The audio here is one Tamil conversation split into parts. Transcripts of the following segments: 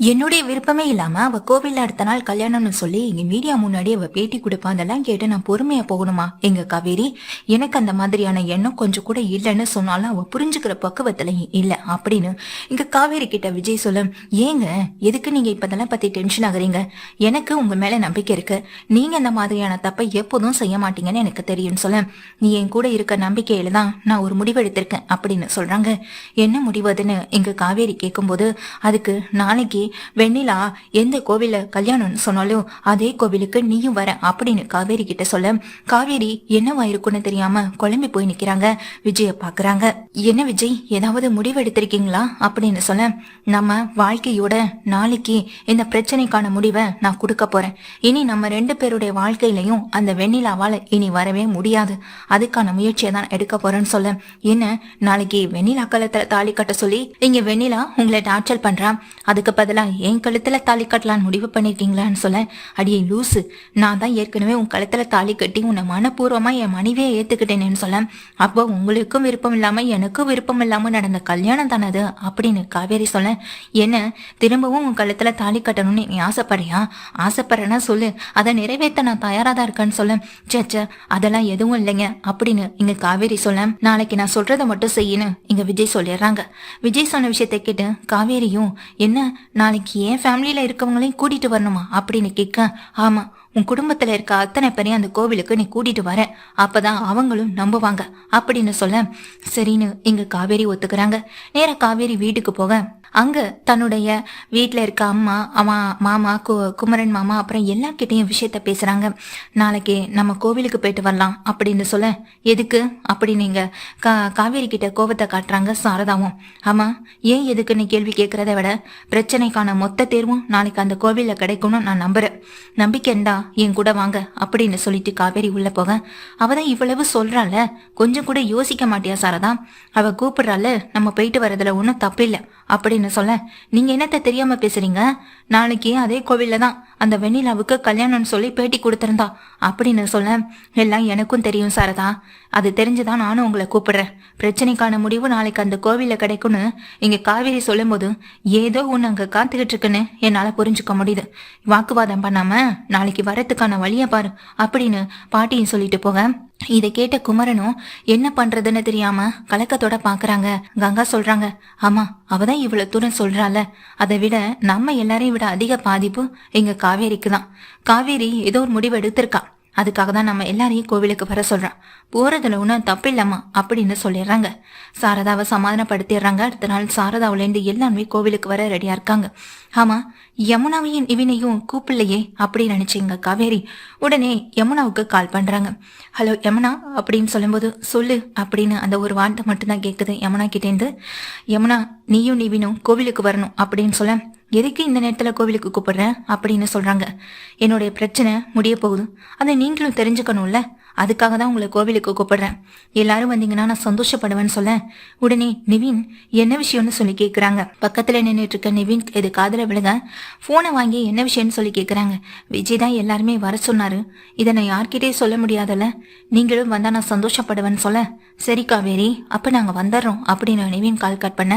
என்னுடைய விருப்பமே இல்லாம அவ கோவில்ல அடுத்த நாள் கல்யாணம்னு சொல்லி எங்க மீடியா முன்னாடி அவ பேட்டி கொடுப்பா. அதெல்லாம் கேட்டு நான் பொறுமையா போகணுமா? எங்க காவேரி எனக்கு அந்த மாதிரியான எண்ணம் கொஞ்சம் கூட இல்லைன்னு சொன்னாலும் அவ புரிஞ்சுக்கிற பக்குவத்துல இல்ல அப்படின்னு இங்க காவேரி கிட்ட விஜய் சொல்ல ஏங்க எதுக்கு நீங்க இப்பதெல்லாம் பத்தி டென்ஷன் ஆகுறீங்க? எனக்கு உங்க மேல நம்பிக்கை இருக்கு. நீங்க இந்த மாதிரியான தப்பை எப்போதும் செய்ய மாட்டீங்கன்னு எனக்கு தெரியும்னு சொல்ல நீ என் கூட இருக்க நம்பிக்கையில தான் நான் ஒரு முடிவு எடுத்திருக்கேன் அப்படின்னு சொல்றாங்க. என்ன முடிவதுன்னு எங்க காவேரி கேட்கும்போது அதுக்கு நாளைக்கு வெண்ணிலா எந்த கோவில கல்யாணம்னு சொன்னாலும் அதே கோவிலுக்கு நீயும் வர அப்படின்னு காவேரி கிட்ட சொல்ல காவேரி என்னவா இருக்கும்னு தெரியாம குழம்பி போய் நிக்கிறாங்க. விஜய பாக்குறாங்க. என்ன விஜய் ஏதாவது முடிவு எடுத்திருக்கீங்களா அப்படின்னு சொல்ல நம்ம வாழ்க்கையோட நாளைக்கு இந்த பிரச்சனைக்கான முடிவை நான் கொடுக்க போறேன். இனி நம்ம ரெண்டு பேருடைய வாழ்க்கையிலையும் அந்த வெண்ணிலாவால இனி வரவே முடியாது. அதுக்கான முயற்சியை தான் எடுக்க போறேன்னு சொல்ல என்ன நாளைக்கு வெண்ணிலா கலத்துல தாலி கட்ட சொல்லி இங்க வெண்ணிலா உங்களை டார்ச்சர் பண்றான் அதுக்கு பதிலா என் கழுத்துல தாலி கட்டலான்னு முடிவு பண்ணிருக்கீங்களான்னு சொல்ல அடியே லூசு நான் தான் ஏற்கனவே உன் கழுத்துல தாலி கட்டி உன்னை மனப்பூர்வமா என் மனைவியை ஏத்துக்கிட்டேனேன்னு சொல்ல அப்போ உங்களுக்கும் விருப்பம் இல்லாம எனக்கும் விருப்பம் இல்லாம நடந்த கல்யாணம் தானது அப்படின்னு காவேரி சொல்ல என்ன திரும்பவும் உன் கழுத்துல தாலி கட்டணும்னு நீ ஆசைப்படுறியா? ஆசைப்படுறேன்னா சொல்லு அதை நிறைவேற்ற நான் தயாரா தான் இருக்கேன்னு சொல்ல சேச்சே அதெல்லாம் எதுவும் இல்லைங்க அப்படின்னு இங்க காவேரி சொல்ல நாளைக்கு நான் சொல்றதை மட்டும் செய்யணும் இங்க விஜய் சொல்லிடுறாங்க. விஜய் சொன்ன விஷயத்தை கேட்டு காவேரியும் என்ன நாளைக்கு என் ஃபேமிலியில இருக்கவங்களையும் கூட்டிட்டு வரணுமா? அப்படின்னு கேட்க ஆமா உன் குடும்பத்துல இருக்க அத்தனை பேரையும் அந்த கோவிலுக்கு நீ கூட்டிட்டு வர. அப்பதான் அவங்களும் நம்புவாங்க அப்படின்னு சொல்ல சரின்னு இங்க காவேரி ஒத்துக்கிறாங்க. நேராக காவேரி வீட்டுக்கு போக அங்க தன்னுடைய வீட்டில் இருக்க அம்மா அம்மா மாமா கு குமரன் மாமா அப்புறம் எல்லார்கிட்டயும் விஷயத்த பேசுறாங்க. நாளைக்கு நம்ம கோவிலுக்கு போயிட்டு வரலாம் அப்படின்னு சொல்ல எதுக்கு? அப்படின்னு நீங்க கா காவேரி கிட்ட கோபத்தை காட்டுறாங்க சாரதாவும். ஆமா ஏன் எதுக்குன்னு கேள்வி கேட்கறத விட பிரச்சனைக்கான மொத்த தேர்வும் நாளைக்கு அந்த கோவிலில் கிடைக்கும்னு நான் நம்புறேன். நம்பிக்கைண்டா என் கூட வாங்க அப்படின்னு சொல்லிட்டு காவேரி உள்ள போக அவதான் இவ்வளவு சொல்றாள் கொஞ்சம் கூட யோசிக்க மாட்டியா சாரதா? அவ கூப்பிடுறாள் நம்ம போயிட்டு வரதுல ஒன்றும் தப்பு இல்லை அப்படின்னு சொல்ல நீங்க என்னத்த தெரியாம பேசுறீங்க? நாளைக்கு அதே கோவில்ல தான் அந்த வெண்ணிலாவுக்கு கல்யாணம்னு சொல்லி பேட்டி கொடுத்திருந்தா அப்படின்னு சொல்ல எல்லாம் எனக்கும் தெரியும் சாரதா. அது தெரிஞ்சுதான் நானும் உங்களை கூப்பிடுறேன். பிரச்சனைக்கான முடிவு நாளைக்கு அந்த கோவில்ல கிடைக்கும்னு இங்க காவேரி சொல்லும்போது ஏதோ ஒன்று அங்க காத்துக்கிட்டு இருக்குன்னு என்னால புரிஞ்சுக்க முடியுது. வாக்குவாதம் பண்ணாம நாளைக்கு வரத்துக்கான வழிய பாரு அப்படின்னு பாட்டியும் சொல்லிட்டு போக இதை கேட்ட குமரனும் என்ன பண்றதுன்னு தெரியாம கலக்கத்தோட பாக்குறாங்க. கங்கா சொல்றாங்க ஆமா அவதான் இவ்வளவு தூரம் சொல்றால. அதை விட நம்ம எல்லாரையும் விட அதிக பாதிப்பு எங்க காவேரிக்கு தான். காவேரி ஏதோ ஒரு முடிவு எடுத்திருக்கா. அதுக்காக தான் நம்ம எல்லாரையும் கோவிலுக்கு வர சொல்றான். போறதுல ஒன்றும் தப்பு இல்லம்மா அப்படின்னு சொல்லிடுறாங்க. சாரதாவை சமாதானப்படுத்திடுறாங்க. அடுத்த நாள் சாரதாவிலேருந்து எல்லாருமே கோவிலுக்கு வர ரெடியா இருக்காங்க. ஆமா யமுனாவையும் இவனையும் கூப்பிடலையே அப்படின்னு நினச்சிங்க காவேரி. உடனே யமுனாவுக்கு கால் பண்றாங்க. ஹலோ யமுனா அப்படின்னு சொல்லும்போது சொல்லு அப்படின்னு அந்த ஒரு வார்த்தை மட்டும்தான் கேட்குது யமுனா கிட்டேருந்து யமுனா நீயும் நிவினும் கோவிலுக்கு வரணும் அப்படின்னு சொல்ல எதுக்கு இந்த நேரத்தில் கோவிலுக்கு கூப்பிடுறேன் அப்படின்னு சொல்கிறாங்க என்னுடைய பிரச்சனை முடிய போகுது. அதை நீங்களும் தெரிஞ்சுக்கணும்ல? அதுக்காக தான் உங்களை கோவிலுக்கு கூப்பிடுறேன். எல்லாரும் வந்தீங்கன்னா நான் சந்தோஷப்படுவேன்னு சொல்ல உடனே நிவின் என்ன விஷயம்னு சொல்லி கேட்குறாங்க பக்கத்துல நின்றுட்டு இருக்க நிவின் இது காதல விழுக. போனை வாங்கி என்ன விஷயம்னு சொல்லி கேட்குறாங்க விஜய் தான் எல்லாருமே வர சொன்னாரு. இதை நான் யார்கிட்டயே சொல்ல முடியாதல்ல. நீங்களும் வந்தா நான் சந்தோஷப்படுவேன்னு சொல்ல. சரி காவேரி அப்ப நாங்க வந்துடுறோம் அப்படின்னு நிவின் கால் கட் பண்ண.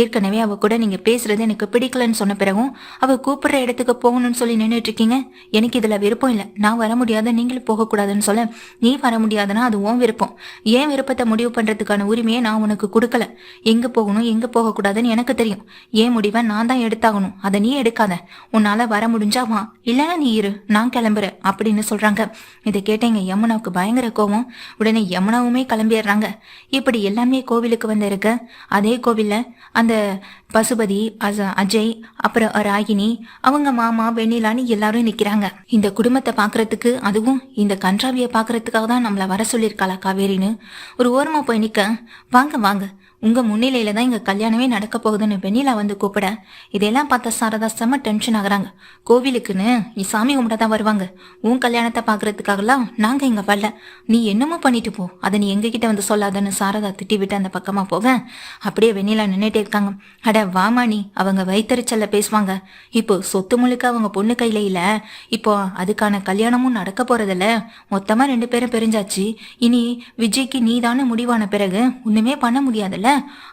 ஏற்கனவே அவ கூட நீங்க பேசுறது எனக்கு பிடிக்கலன்னு சொன்ன பிறகும் அவ கூப்பிடுற இடத்துக்கு போகணும்னு சொல்லி நின்றுட்டு இருக்கீங்க. எனக்கு இதுல விருப்பம் இல்லை. நான் வர முடியாத நீங்களும் போகக்கூடாதுன்னு சொல்ல. நீ வர முடியாதுன்னா அது உன் விருப்பம். ஏன் விருப்பத்தை முடிவு பண்றதுக்கான உரிமையை நான் உனக்கு கொடுக்கல? எங்க போகணும் எங்க போகக்கூடாதுன்னு எனக்கு தெரியும். ஏன் முடிவை நான் தான் எடுத்தாகணும்? அதை நீ எடுக்காத. உன்னால வர முடிஞ்சா வா. இல்லைன்னா நீ இரு. நான் கிளம்புறேன் அப்படின்னு சொல்றாங்க. இதை கேட்டேங்க யமுனாவுக்கு பயங்கர கோவம் உடனே யமுனாவுமே கிளம்பிடுறாங்க. இப்படி எல்லாமே கோவிலுக்கு வந்து இருக்க அதே கோவில்ல அந்த பசுபதி அஜ- அஜய் அப்புறம் ராகினி அவங்க மாமா வெண்ணிலான்னு எல்லாரும் நிக்கிறாங்க. இந்த குடும்பத்தை பாக்குறதுக்கு அதுவும் இந்த கன்றாவிய பாக்குறதுக்காக தான் நம்மள வர சொல்லியிருக்காளா காவேரின்னு. ஒரு ஓரமா போய் நிக்க. வாங்க வாங்க. உங்க முன்னிலையில தான் இங்க கல்யாணமே நடக்க போகுதுன்னு வெண்ணிலா வந்து கூப்பிட. இதெல்லாம் பார்த்த சாரதா செம்ம டென்ஷன் ஆகுறாங்க. கோவிலுக்குன்னு நீ சாமி கும்பிட தான் வருவாங்க. உன் கல்யாணத்தை பாக்குறதுக்காகலாம் நாங்க இங்க வரல. நீ என்னமோ பண்ணிட்டு போ. அதை நீ எங்ககிட்ட வந்து சொல்லாதன்னு சாரதா திட்டி விட்டு அந்த பக்கமா போக அப்படியே வெண்ணிலா நின்னுட்டே இருக்காங்க. அட வாமாணி அவங்க வைத்தறிச்சல்ல பேசுவாங்க. இப்போ சொத்து முழுக்க அவங்க பொண்ணு கையில இல்ல. இப்போ அதுக்கான கல்யாணமும் நடக்க போறதில்ல. மொத்தமா ரெண்டு பேரும் பிரிஞ்சாச்சு. இனி விஜய்க்கு நீதான முடிவான பிறகு ஒண்ணுமே பண்ண முடியாதுல்ல.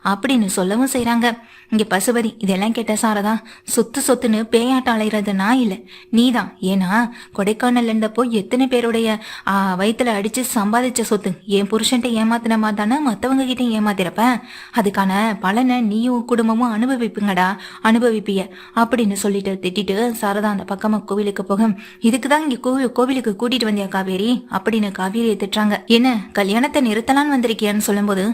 அப்படின்னு சொல்லவும் செய்கிறாங்க இங்கே பசுபதி இதெல்லாம் கேட்ட சாரதா சொத்து சொத்துன்னு பேயாட்டம் அலைகிறது நான் நீ நீதான். ஏன்னா கொடைக்கானல்ல இருந்தப்போ எத்தனை பேருடைய வயிற்றுல அடித்து சம்பாதிச்ச சொத்து என் புருஷன்ட்ட ஏமாத்தின மாதிரி தானே மற்றவங்க கிட்டே ஏமாத்திரப்ப? அதுக்கான பலனை நீயும் குடும்பமும் அனுபவிப்புங்கடா அனுபவிப்பிய. அப்படின்னு சொல்லிட்டு திட்டிட்டு சாரதா அந்த பக்கமாக கோவிலுக்கு போக இதுக்குதான் இங்கே கோவில் கோவிலுக்கு கூட்டிட்டு வந்தியா காவேரி? அப்படின்னு காவேரியை திட்டுறாங்க. என்ன கல்யாணத்தை நிறுத்தலான்னு வந்திருக்கியான்னு சொல்லும்போது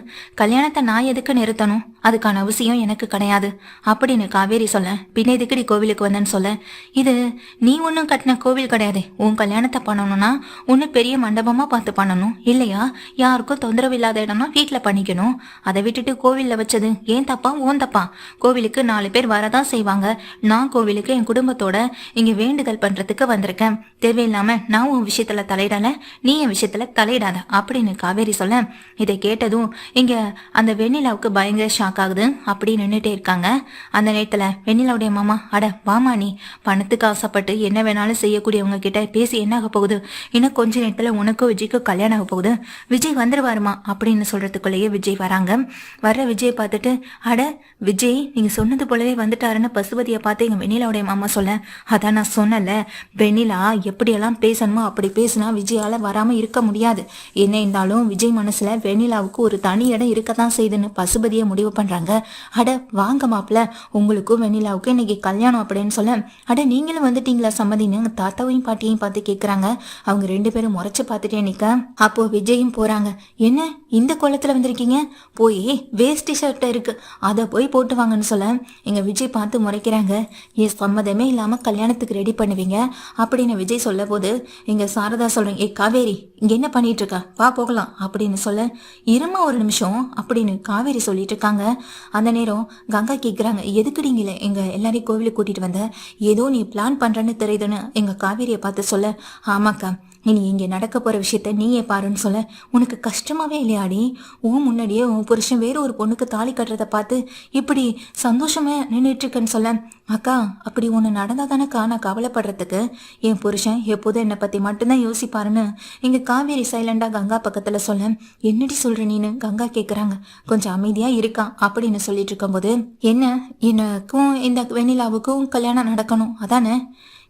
கல்யாணத்தை நான் எதுக்கு நிறுத்தணும்? அதுக்கான அவசியம் எனக்கு கிடையாது. அப்படின்னு காவேரி சொல்ல பின்ன எதுக்குடி கோவிலுக்கு வந்தேன்னு சொல்ல? இது நீ ஒன்றும் கட்டின கோவில் கிடையாது. உன் கல்யாணத்தை பண்ணணும்னா ஒன்று பெரிய மண்டபமா பார்த்து பண்ணணும். இல்லையா? யாருக்கும் தொந்தரவு இல்லாத இடம்னா வீட்டில் பண்ணிக்கணும். அதை விட்டுட்டு கோவிலில் வச்சது ஏன் தப்பா ஓன் தப்பா? கோவிலுக்கு நாலு பேர் வரதான் செய்வாங்க. நான் கோவிலுக்கு என் குடும்பத்தோட இங்க வேண்டுதல் பண்றதுக்கு வந்திருக்கேன். தேவையில்லாம நான் உன் விஷயத்துல தலையிடல நீ என் விஷயத்துல தலையிடாத. அப்படின்னு காவேரி சொல்ல இதை கேட்டதும் இங்க அந்த வெண்ணிலாவுக்கு பயங்கர ஷாக் ஆகுது. அப்படி நின்றுட்டு இருக்காங்க. அந்த நேரத்துல வெண்ணிலாவுடைய மாமா அட வாமா நீ. பணத்துக்கு ஆசைப்பட்டு என்ன வேணாலும் செய்யக்கூடியவங்க கிட்ட பேசி என்ன ஆக போகுது? இன்னும் கொஞ்ச நேரத்துல உனக்கும் விஜய்க்கும் கல்யாணம் ஆக போகுது. விஜய் வந்துருவாருமா? அப்படின்னு சொல்றதுக்குள்ளேயே விஜய் வராங்க. வர்ற விஜய் பார்த்துட்டு அட விஜய் நீங்க சொன்னது போலவே வந்துட்டாருன்னு பசுபதியை பார்த்து எங்க வெண்ணிலாவுடைய மாமா சொல்ல. அதான் நான் சொன்னல வெண்ணிலா எப்படியெல்லாம் பேசணுமோ அப்படி பேசினா விஜயால வராம இருக்க முடியாது. என்ன இருந்தாலும் விஜய் மனசுல வெண்ணிலாவுக்கு ஒரு தனி இடம் இருக்கத்தான் செய்யுதுன்னு பசுபதியை முடிவு பண்றாங்க. அட வாங்க மாப்பிள்ள உங்களுக்கும் வெண்ணிலாவுக்கும் இன்னைக்கு கல்யாணம் அப்படின்னு சொல்ல அட நீங்களும் வந்துட்டீங்களா சம்மதின்னு தாத்தாவையும் பாட்டியையும் பார்த்து கேட்குறாங்க அவங்க ரெண்டு பேரும் முறைச்சு பார்த்துட்டே நிற்க அப்போ விஜயும் போறாங்க. என்ன? இந்த கோலத்தில் வந்திருக்கீங்க? போய் வேஸ்டி ஷர்ட் இருக்கு. அதை போய் போட்டு வாங்கன்னு சொல்ல. எங்கள் விஜய் பார்த்து முறைக்கிறாங்க. என் சம்மதமே இல்லாமல் கல்யாணத்துக்கு ரெடி பண்ணுவீங்க. அப்படின்னு விஜய் சொல்ல போது எங்கள் சாரதா சொல்கிறேன் ஏ காவேரி இங்கே என்ன பண்ணிட்டு இருக்கா? வா போகலாம். அப்படின்னு சொல்ல இருமா ஒரு நிமிஷம் அப்படின்னு காவேரி சொல்லிட்டு இருக்காங்க. அந்த நேரம் கங்கா கேட்குறாங்க எதுக்குடிங்களே எங்கள் எல்லாரையும் கோவிலுக்கு கூட்டிட்டு வந்த? ஏதோ நீ பிளான் பண்ணுறேன்னு தெரியுதுன்னு எங்கள் காவேரியை பார்த்து சொல்ல. ஆமாக்கா இனி இங்கே நடக்க போகிற விஷயத்த நீயே பாருன்னு சொல்ல உனக்கு கஷ்டமாவே இல்லையாடி? உன் முன்னாடியே உன் புருஷன் வேறு ஒரு பொண்ணுக்கு தாலி கட்டுறத பார்த்து இப்படி சந்தோஷமே நின்றுட்டுருக்கேன்னு சொல்ல அக்கா அப்படி ஒன்று நடந்தா தானேக்கா நான் கவலைப்படுறதுக்கு? என் புருஷன் எப்போதும் என்னை பற்றி மட்டும்தான் யோசிப்பாருன்னு இங்கே காவேரி சைலண்டாக கங்கா பக்கத்தில் சொல்ல என்னடி சொல்கிற நீனு? கங்கா கேட்குறாங்க கொஞ்சம் அமைதியாக இருக்கான் அப்படின்னு சொல்லிட்டு இருக்கும்போது என்ன எனக்கும் இந்த வெண்ணிலாவுக்கும் கல்யாணம் நடக்கணும். அதானே?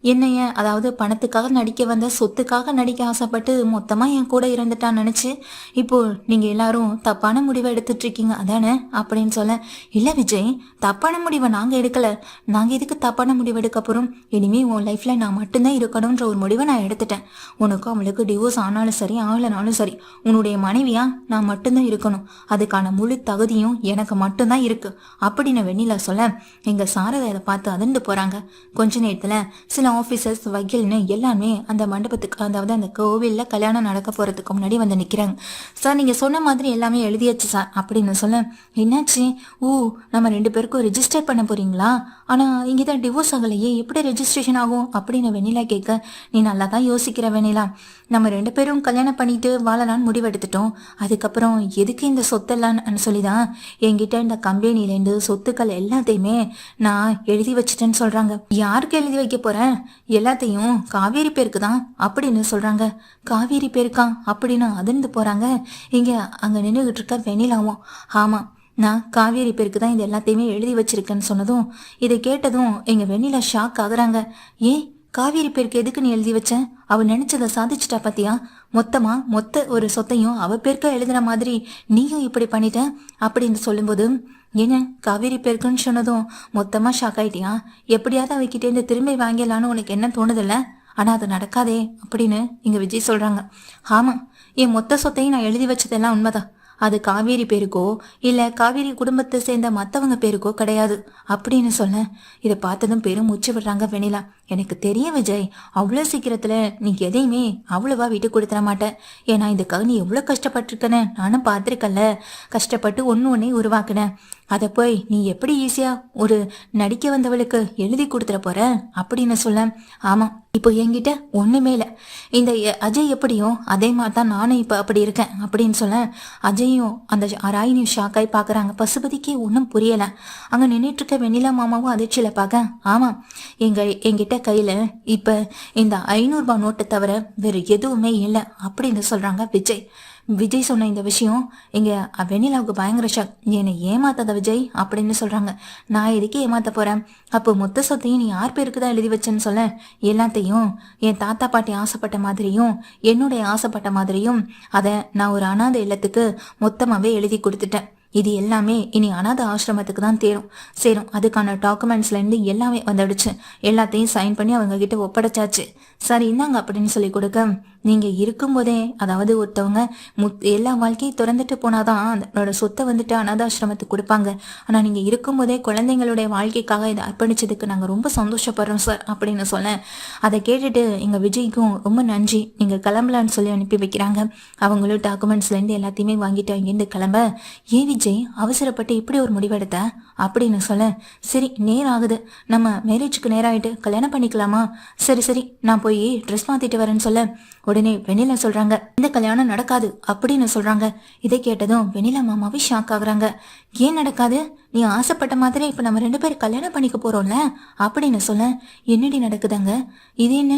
என்னைய அதாவது பணத்துக்காக நடிக்க வந்த சொத்துக்காக நடிக்க ஆசைப்பட்டு மொத்தமாக என் கூட இறந்துட்டான்னு நினச்சி இப்போ நீங்கள் எல்லாரும் தப்பான முடிவை எடுத்துட்டு இருக்கீங்க அதானே? அப்படின்னு சொல்ல இல்லை விஜய் தப்பான முடிவை நாங்கள் எடுக்கலை. நாங்கள் எதுக்கு தப்பான முடிவு எடுக்க போகிறோம் இனிமேல் உன் லைஃப்பில் நான் மட்டும்தான் இருக்கணுன்ற ஒரு முடிவை நான் எடுத்துட்டேன். உனக்கும் அவளுக்கு டிவோர்ஸ் ஆனாலும் சரி ஆகலைனாலும் சரி உன்னுடைய மனைவியா நான் மட்டும்தான் இருக்கணும். அதுக்கான முழு தகுதியும் எனக்கு மட்டும்தான் இருக்குது அப்படின்னு வெண்ணிலா சொல்ல எங்கள் சாரதா இதை பார்த்து அதிர்ந்து போகிறாங்க கொஞ்ச நேரத்தில் சில ஆஃபீஸர்ஸ் வக்கீல்னு எல்லாமே அந்த மண்டபத்துக்கு அதாவது அந்த கோவிலில் கல்யாணம் நடக்க போகிறதுக்கு முன்னாடி வந்து நிற்கிறாங்க சார் நீங்கள் சொன்ன மாதிரி எல்லாமே எழுதியாச்சு சார் அப்படின்னு சொல்ல என்னாச்சு? ஓ நம்ம ரெண்டு பேருக்கும் ரிஜிஸ்டர் பண்ண போகிறீங்களா ஆனால் இங்கே தான் டிவோர்ஸ் ஆகலையே எப்படி ரெஜிஸ்ட்ரேஷன் ஆகும்? அப்படின்னு வெண்ணிலா கேட்க நீ நல்லா தான் யோசிக்கிற வெண்ணிலா. நம்ம ரெண்டு பேரும் கல்யாணம் பண்ணிட்டு வாழலான்னு முடிவெடுத்துட்டோம். அதுக்கப்புறம் எதுக்கு இந்த சொத்தெல்லாம் சொல்லி தான் என்கிட்ட இந்த கம்பெனிலேருந்து சொத்துக்கள் எல்லாத்தையுமே நான் எழுதி வச்சுட்டேன்னு சொல்கிறாங்க யாருக்கு எழுதி வைக்க போகிறேன் எல்லாத்தையும் காவேரி பேருக்கு தான் அப்படின்னு சொல்றாங்க. காவேரி பேருக்கா அப்படின்னு அதிர்ந்து போறாங்க. இங்க அங்க நின்றுகிட்டு இருக்க வெண்ணிலாவும் ஆமா நான் காவேரி பேருக்கு தான் இது எல்லாத்தையுமே எழுதி வச்சிருக்கேன்னு சொன்னதும் இதை கேட்டதும் எங்க வெண்ணிலா ஷாக் ஆகுறாங்க. ஏன் காவேரி பேருக்கு எதுக்கு நீ எழுதி வச்ச? அவ நினைச்சதை சாதிச்சிட்டா பாத்தியா? மொத்தமா மொத்த ஒரு சொத்தையும் அவ பேருக்க எழுதுன மாதிரி நீயும் இப்படி பண்ணிட்ட? அப்படின்னு சொல்லும்போது என்ன காவேரி பேருக்குன்னு சொன்னதும் மொத்தமா ஷாக் ஆயிட்டியா? எப்படியாவது அவகிட்ட இருந்து திரும்பி வாங்கிடலான்னு உனக்கு என்ன தோணுதில்ல? ஆனா அது நடக்காதே அப்படின்னு இங்க விஜய் சொல்றாங்க. ஆமா என் மொத்த சொத்தையும் நான் எழுதி வச்சதெல்லாம் உண்மைதான். அது காவேரி பேருக்கோ இல்ல காவேரி குடும்பத்தை சேர்ந்த மத்தவங்க பேருக்கோ கிடையாது அப்படின்னு சொன்னேன். இதை பார்த்ததும் பெரும் மூச்சு விடுறாங்க வெணிலா எனக்கு தெரியும் விஜய். அவ்வளோ சீக்கிரத்தில் நீ எதையுமே அவ்வளோவா வீட்டுக்கு கொடுத்துட மாட்டேன். ஏன்னா இதுக்காக நீ எவ்வளோ கஷ்டப்பட்டிருக்கன்னு நானும் பார்த்துருக்கல கஷ்டப்பட்டு ஒன்று ஒன்றே உருவாக்குனேன். அதை போய் நீ எப்படி ஈஸியாக ஒரு நடிக்க வந்தவளுக்கு எழுதி கொடுத்துட போற அப்படின்னு சொல்ல. ஆமாம் இப்போ என்கிட்ட ஒன்றுமே இல்லை. இந்த அஜய் எப்படியோ அதே மாதிரி தான் நானும் இப்போ அப்படி இருக்கேன் அப்படின்னு சொல்ல. அஜயும் அந்த ராயினியும் ஷாக்காய் பார்க்குறாங்க பசுபதிக்கே ஒன்றும் புரியலை. அங்கே நின்றுட்டு இருக்க வெண்ணிலா மாமாவும் அதிர்ச்சியில் பார்க்க ஆமாம் எங்கள் என்கிட்ட கையில இப்ப இந்த ஐநூறுபா நோட்டை தவிர வேற எதுவுமே இல்லை அப்படின்னு சொல்றாங்க விஜய். விஜய் சொன்ன இந்த விஷயம் இங்க வெண்ணிலாவுக்கு பயங்கர ஷாக் என்னை ஏமாத்தாத விஜய் அப்படின்னு சொல்றாங்க. நான் எதுக்கு ஏமாத்த போறேன்? அப்போ மொத்த சொத்தையும் நீ யார் பேருக்கு தான் எழுதி வச்சேன்னு சொல்ல? எல்லாத்தையும் என் தாத்தா பாட்டி ஆசைப்பட்ட மாதிரியும் என்னுடைய ஆசைப்பட்ட மாதிரியும் அதை நான் ஒரு அனாதை இல்லத்துக்கு மொத்தமாவே எழுதி கொடுத்துட்டேன். இது எல்லாமே இனி அனாத ஆசிரமத்துக்கு தான் தேரும். சேரும். அதுக்கான டாக்குமெண்ட்ஸ்லேருந்து எல்லாமே வந்துடுச்சு. எல்லாத்தையும் சைன் பண்ணி அவங்க கிட்ட ஒப்படைச்சாச்சு. சரி இந்தாங்க அப்படின்னு சொல்லி கொடுக்க நீங்க இருக்கும்போதே அதாவது ஒருத்தவங்க முத் எல்லா வாழ்க்கையும் திறந்துட்டு போனாதான் அதோட சொத்தை வந்துட்டு அனாதாசிரமத்துக்கு கொடுப்பாங்க. ஆனா நீங்க இருக்கும்போதே குழந்தைங்களுடைய வாழ்க்கைக்காக இதை அர்ப்பணிச்சதுக்கு நாங்க ரொம்ப சந்தோஷப்படுறோம் சார் அப்படின்னு சொன்னேன். அதை கேட்டுட்டு எங்க விஜய்க்கும் ரொம்ப நன்றி. நீங்க கிளம்பலான்னு சொல்லி அனுப்பி வைக்கிறாங்க. அவங்களும் டாக்குமெண்ட்ஸ்ல இருந்து எல்லாத்தையுமே வாங்கிட்டு அங்கேருந்து கிளம்ப. ஏ விஜய் அவசரப்பட்டு இப்படி ஒரு முடிவெடுத்த? அப்படின்னு சொல்ல சரி நேரம் ஆகுது. நம்ம மேரேஜுக்கு நேரம் ஆயிட்டு கல்யாணம் பண்ணிக்கலாமா? சரி சரி நான் போய் ட்ரெஸ் மாத்திட்டு வரேன்னு சொல்ல. உடனே வெண்ணிலா சொல்றாங்க இந்த கல்யாணம் நடக்காது அப்படின்னு சொல்றாங்க. இதை கேட்டதும் வெண்ணிலா மாமாவே ஷாக் ஆகுறாங்க. ஏன் நடக்காது? நீ ஆசைப்பட்ட மாதிரி இப்போ நம்ம ரெண்டு பேரும் கல்யாணம் பண்ணிக்க போறோம்ல? அப்படின்னு சொல்ல என்னடி நடக்குதுங்க? இது என்ன?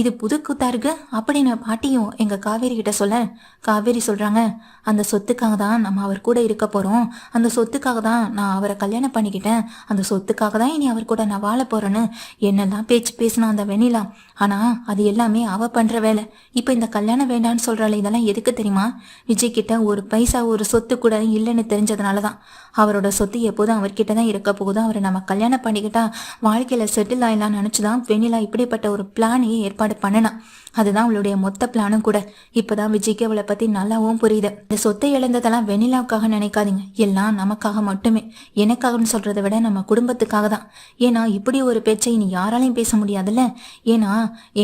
இது புது கூத்தாருக்கு? அப்படின்னு பாட்டியும் எங்க காவேரி கிட்ட சொல்ல காவேரி சொல்றாங்க அந்த சொத்துக்காக தான் நம்ம அவர் கூட இருக்க போறோம். அந்த சொத்துக்காக தான் நான் அவரை கல்யாணம் பண்ணிக்கிட்டேன். அந்த சொத்துக்காக தான் இனி அவர் கூட நான் வாழ போறேன்னு என்னெல்லாம் பேச்சு பேசினா அந்த வெண்ணிலா. ஆனா அது எல்லாமே அவ பண்ற வேலை. இப்போ இந்த கல்யாணம் வேண்டான்னு சொல்றாள் இதெல்லாம் எதுக்கு தெரியுமா? விஜய் கிட்ட ஒரு பைசா ஒரு சொத்து கூட இல்லைன்னு தெரிஞ்சதுனால தான் அவரோட சொத்து எப்போதும் அவர்கிட்ட தான் இருக்க போகுது. அவரை நம்ம கல்யாணம் பண்ணிக்கிட்டா வாழ்க்கையில செட்டில் ஆயிடலாம்னு நினைச்சுதான் வெண்ணிலா இப்படிப்பட்ட ஒரு பிளானையே ஏற்பாடு பண்ணினா. அதுதான் அவளுடைய மொத்த பிளானும் கூட. இப்பதான் விஜய்க்கு அவளை பத்தி நல்லாவும் புரியுது. இந்த சொத்தை இழந்ததெல்லாம் வெண்ணிலாவுக்காக நினைக்காதீங்க. எல்லாம் நமக்காக மட்டுமே. எனக்காகன்னு சொல்றதை விட நம்ம குடும்பத்துக்காக தான். ஏன்னா இப்படி ஒரு பேச்சை இனி யாராலையும் பேச முடியாதுல்ல? ஏன்னா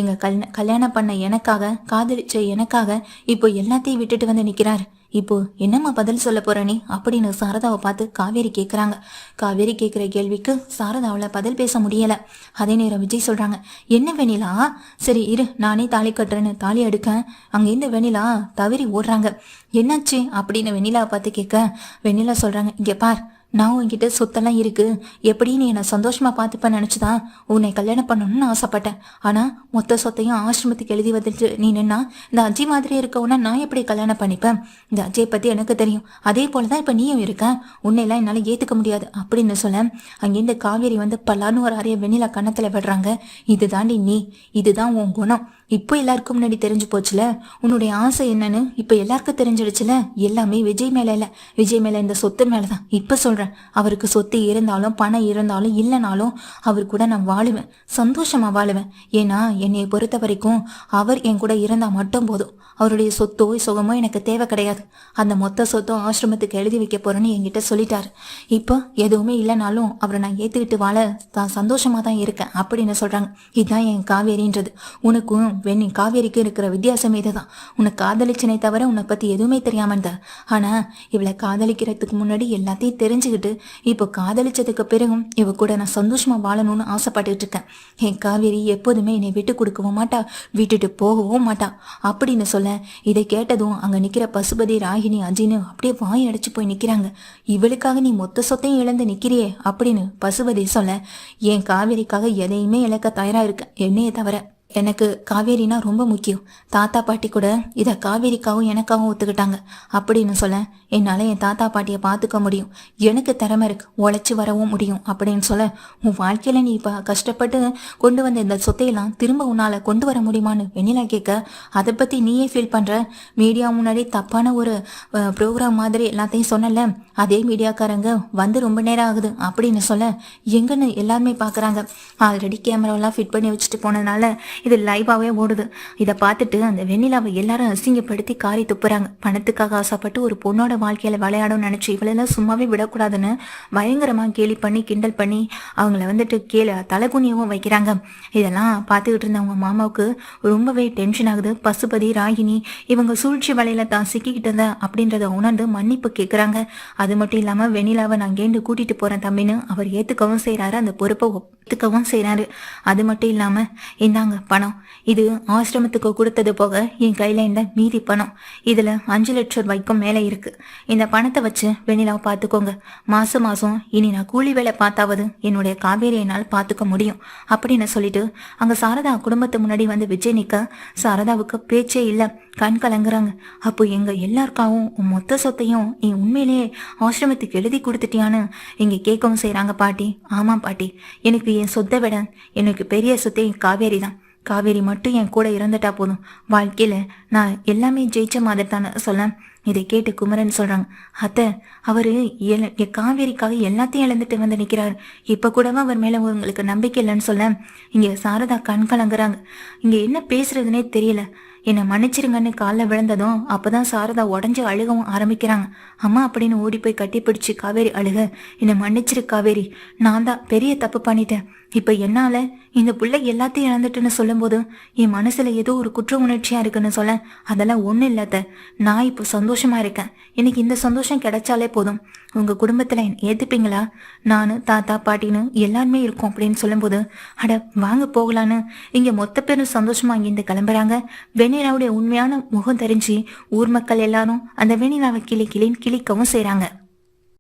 எங்க கல் கல்யாணம் பண்ண எனக்காக காதலிச்ச எனக்காக இப்போ எல்லாத்தையும் விட்டுட்டு வந்து நிக்கிறாரு. இப்போ என்னம்மா பதில் சொல்ல போற நீ? அப்படின்னு சாரதாவை பார்த்து காவேரி கேட்குறாங்க காவேரி கேட்குற கேள்விக்கு சாரதாவில் பதில் பேச முடியல. அதே நேரம் விஜய் சொல்றாங்க என்ன வேணிலா சரி இரு நானே தாலி கட்டுறேன்னு தாலி எடுக்க அங்கேருந்து வெண்ணிலா தவறி ஓடுறாங்க. என்னாச்சு? அப்படின்னு வெண்ணிலாவை பார்த்து கேட்க வெண்ணிலா சொல்றாங்க இங்கே பார் நான் உன்கிட்ட சொத்தெல்லாம் இருக்கு. எப்படி நீ என்னை சந்தோஷமா பார்த்துப்ப நினைச்சுதான் உன்னை கல்யாணம் பண்ணணும்னு ஆசைப்பட்டேன். ஆனா மொத்த சொத்தையும் ஆசிரமத்துக்கு எழுதி வந்துட்டு நீ நின்னா இந்த அஜி மாதிரி இருக்கவுன்னா நான் எப்படி கல்யாணம் பண்ணிப்பேன்? இந்த அஜயை பத்தி எனக்கு தெரியும். அதே போலதான் இப்ப நீயும் இருக்க. உன்னையெல்லாம் என்னால ஏத்துக்க முடியாது. அப்படின்னு சொல்ல அங்கிருந்து காவேரி வந்து பல்லான்னு ஒரு அறைய வெண்ணிலா கன்னத்துல விடுறாங்க. இதுதாண்டி நீ. இதுதான் உன் குணம். இப்போ எல்லாருக்கும் முன்னாடி தெரிஞ்சு போச்சுல? உன்னுடைய ஆசை என்னன்னு இப்போ எல்லாருக்கும் தெரிஞ்சிடுச்சுல? எல்லாமே விஜய் மேல இல்ல விஜய் மேல இந்த சொத்து மேலதான். இப்ப சொல்றேன். அவருக்கு சொத்து இருந்தாலும் பணம் இருந்தாலும் இல்லைனாலும் அவர் கூட நான் வாழுவேன். சந்தோஷமா வாழுவேன். ஏன்னா என்னை பொறுத்த வரைக்கும் அவர் என் கூட இருந்தா மட்டும் போதும். அவருடைய சொத்தோ சுகமோ எனக்கு தேவை கிடையாது. அந்த மொத்த சொத்தோ ஆசிரமத்துக்கு எழுதி வைக்க போறேன்னு என்கிட்ட சொல்லிட்டாரு. இப்போ எதுவுமே இல்லைனாலும் அவரை நான் ஏத்துக்கிட்டு வாழ தான் சந்தோஷமா தான் இருக்கேன் அப்படின்னு சொல்றாங்க. இதுதான் என் காவேரின்றது. உனக்கும் வெண்ணி காவேரிக்கு இருக்கிற வித்தியாசம் இதுதான். உன்னை காதலிச்சனை தவிர உன்னை பத்தி எதுவுமே தெரியாம இருந்த. ஆனா இவளை காதலிக்கிறதுக்கு முன்னாடி எல்லாத்தையும் தெரிஞ்சுக்கிட்டு இப்போ காதலிச்சதுக்கு பிறகும் இவ கூட நான் சந்தோஷமா வாழணும்னு ஆசைப்பட்டுட்டு இருக்கேன். என் காவேரி எப்போதுமே என்னை விட்டு கொடுக்கவும் மாட்டா விட்டுட்டு போகவும் மாட்டா. அப்படின்னு சொல்ல இதை கேட்டதும் அங்க நிக்கிற பசுபதி ராகினி அஜின்னு அப்படியே வாய் அடைச்சு போய் நிக்கிறாங்க. இவளுக்காக நீ மொத்த சொத்தையும் இழந்து நிக்கிறியே அப்படின்னு பசுபதி சொல்ல என் காவேரிக்காக எதையுமே இழக்க தயாரா இருக்க என்னையே தவிர. எனக்கு காவேரினா ரொம்ப முக்கியம். தாத்தா பாட்டி கூட இதை காவேரிக்காவும் எனக்காகவும் ஒத்துக்கிட்டாங்க. அப்படின்னு சொல்ல என்னால் என் தாத்தா பாட்டியை பார்த்துக்க முடியும். எனக்கு திறமை இருக்கு. உழைச்சி வரவும் முடியும். அப்படின்னு சொல்ல உன் வாழ்க்கையில் நீ இப்போ கஷ்டப்பட்டு கொண்டு வந்த இந்த சொத்தையெல்லாம் திரும்ப உன்னால் கொண்டு வர முடியுமான்னு வெண்ணிலா கேட்க அதை பற்றி நீயே ஃபீல் பண்ணுற மீடியா முன்னாடி தப்பான ஒரு ப்ரோக்ராம் மாதிரி எல்லாத்தையும் சொன்னல அதே மீடியாக்காரங்க வந்து ரொம்ப நேரம் ஆகுது அப்படின்னு சொல்ல எங்கன்னு எல்லாருமே பார்க்குறாங்க ஆல்ரெடி கேமராவெல்லாம் ஃபிட் பண்ணி வச்சுட்டு போனதுனால இது லைவாகவே ஓடுது. இதை பார்த்துட்டு அந்த வெண்ணிலாவை எல்லாரும் அசிங்கப்படுத்தி காரி துப்புறாங்க. பணத்துக்காக ஆசைப்பட்டு ஒரு பொண்ணோட வாழ்க்கையில் விளையாடணும்னு நினச்சி இவளெல்லாம் சும்மாவே விடக்கூடாதுன்னு பயங்கரமாக கேலி பண்ணி கிண்டல் பண்ணி அவங்கள வந்துட்டு கீழே தலைகுனியவும் வைக்கிறாங்க. இதெல்லாம் பார்த்துக்கிட்டு இருந்த அவங்க மாமாவுக்கு ரொம்பவே டென்ஷன் ஆகுது. பசுபதி ராகினி இவங்க சூழ்ச்சி வலையில் தான் சிக்கிக்கிட்டத அப்படின்றத உணர்ந்து மன்னிப்பு கேட்குறாங்க அது மட்டும் இல்லாமல் வெண்ணிலாவை நான் கேண்டு கூட்டிட்டு போகிறேன் தம்பின்னு அவர் ஏற்றுக்கவும் செய்கிறாரு அந்த பொறுப்பை ஒத்துக்கவும் செய்கிறாரு அது மட்டும் இல்லாமல் இந்தாங்க பணம். இது ஆசிரமத்துக்கு கொடுத்தது போக என் கையில் இந்த மீதி பணம். இதில் அஞ்சு லட்சம் ரூபாய்க்கும் மேலே இருக்குது இந்த பணத்தை வச்சு வெண்ணிலாவை பார்த்துக்கோங்க. மாசம் மாசம் இனி நான் கூலி வேலை பார்த்தாவது என்னுடைய காவேரி என்னால் பார்த்துக்க முடியும். அப்படின்னு சொல்லிட்டு அங்க சாரதா குடும்பத்து முன்னாடி வந்து விஜய் நிக்க சாரதாவுக்கு பேச்சே இல்லை. கண் கலங்குறாங்க. அப்போ எங்க எல்லாருக்காகவும் உன் மொத்த சொத்தையும் நீ உண்மையிலேயே ஆசிரமத்துக்கு எழுதி கொடுத்துட்டியான்னு இங்க கேட்கவும் செய்யறாங்க பாட்டி. ஆமாம் பாட்டி. எனக்கு என் சொத்தை விட எனக்கு பெரிய சொத்தை காவேரி தான். காவேரி மட்டும் என் கூட இறந்துட்டா போதும். வாழ்க்கையில நான் எல்லாமே ஜெயிச்ச மாதிரி தானே சொல்ல இதை கேட்டு குமரன் சொல்றாங்க அத்தை அவரு காவேரிக்காக எல்லாத்தையும் இழந்துட்டு வந்து நிக்கிறாரு. இப்ப கூடவா அவர் மேல உங்களுக்கு நம்பிக்கை இல்லைன்னு சொல்ல? இங்க சாரதா கண் கலங்குறாங்க இங்க என்ன பேசுறதுனே தெரியல. என்னை மன்னிச்சிருங்கன்னு காலில் விழுந்ததும் அப்பதான் சாரதா உடஞ்சி அழுகவும் ஆரம்பிக்கிறாங்க. அம்மா அப்படின்னு ஓடி போய் கட்டி பிடிச்சி காவேரி அழுக என்னை மன்னிச்சிரு காவேரி. நான் தான் பெரிய தப்பு பண்ணிட்டேன். இப்போ என்னால இந்த பிள்ளை எல்லாத்தையும் இழந்துட்டுன்னு சொல்லும்போது என் மனசுல ஏதோ ஒரு குற்ற உணர்ச்சியா இருக்குன்னு சொல்ல அதெல்லாம் ஒன்றும் இல்லாத நான் இப்போ சந்தோஷமா இருக்கேன். எனக்கு இந்த சந்தோஷம் கிடைச்சாலே போதும். உங்க குடும்பத்துல என்னை ஏத்துப்பீங்களா? நானு தாத்தா பாட்டின்னு எல்லாருமே இருக்கோம் அப்படின்னு சொல்லும்போது அட வாங்க போகலான்னு. இங்க மொத்த பேரும் சந்தோஷமா இங்கிருந்து கிளம்புறாங்க. வெண் வெண்ணிலாவுடைய உண்மையான முகம் தெரிஞ்சு ஊர் மக்கள் எல்லாரும் அந்த வெண்ணிலாவை கிளி கிளின்னு கிளிக்கவும் செய்கிறாங்க